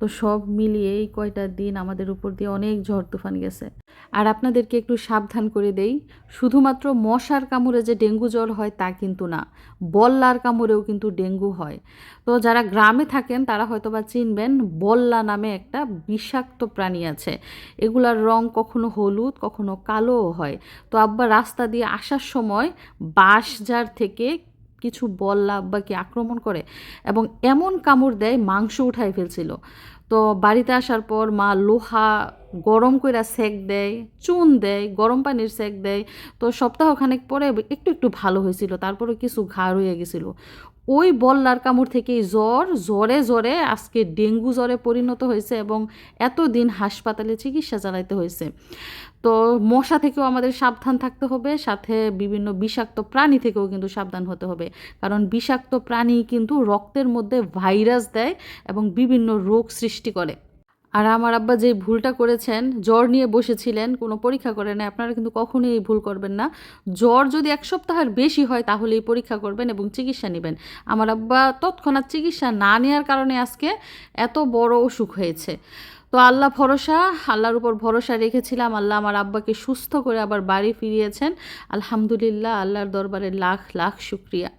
তো সব মিলিয়ে এই কয়টা দিন আমাদের উপর দিয়ে অনেক ঝড় তুফান গেছে। আর আপনাদেরকে একটু সাবধান করে দেই, শুধুমাত্র মশার কামড়ে যে ডেঙ্গু জ্বর হয় তা কিন্তু না, বল্লার কামড়েও কিন্তু ডেঙ্গু হয়। তো যারা গ্রামে থাকেন, তারা হয়তো বা চিনবেন, বল্লা নামে একটা বিষাক্ত প্রাণী আছে। এগুলার রং কখনো হলুদ, কখনো কালোও হয়। তো আব্বা, রাস্তা দিয়ে আসার সময় বাঁশঝাড় থেকে কিছু বল লাভ বা কি আক্রমণ করে এবং এমন কামড় দেয় মাংস উঠায় ফেলছিল। তো বাড়িতে আসার পর মা লোহা গরম কইরা সেক দেয়, চুন দেয়, গরম পানির সেক দেয়। তো সপ্তাহখানেক পরে একটু একটু ভালো হয়েছিল, তারপরে কিছু ঘা হয়ে গেছিল। ওই বল্লার কামড় থেকেই জ্বর, জ্বরে জ্বরে আজকে ডেঙ্গু জ্বরে পরিণত হয়েছে এবং এতদিন হাসপাতালে চিকিৎসা চালাইতে হয়েছে। তো মশা থেকেও আমাদের সাবধান থাকতে হবে, সাথে বিভিন্ন বিষাক্ত প্রাণী থেকেও কিন্তু সাবধান হতে হবে। কারণ বিষাক্ত প্রাণী কিন্তু রক্তের মধ্যে ভাইরাস দেয় এবং বিভিন্ন রোগ সৃষ্টি করে। আর আমার আব্বা যে ভুলটা করেছেন, জ্বর নিয়ে বসেছিলেন, কোনো পরীক্ষা করে না আপনারা কিন্তু কখনোই এই ভুল করবেন না। জ্বর যদি এক সপ্তাহের বেশি হয়, তাহলে এই পরীক্ষা করবেন এবং চিকিৎসা নেবেন। আমার আব্বা তৎক্ষণাৎ চিকিৎসা না নেওয়ার কারণে আজকে এত বড় অসুখ হয়েছে। তো আল্লাহ ভরসা, আল্লাহর উপর ভরসা রেখেছিলাম। আল্লাহ আমার আব্বাকে সুস্থ করে আবার বাড়ি ফিরিয়েছেন। আলহামদুলিল্লাহ, আল্লাহর দরবারে লাখ লাখ শুক্রিয়া।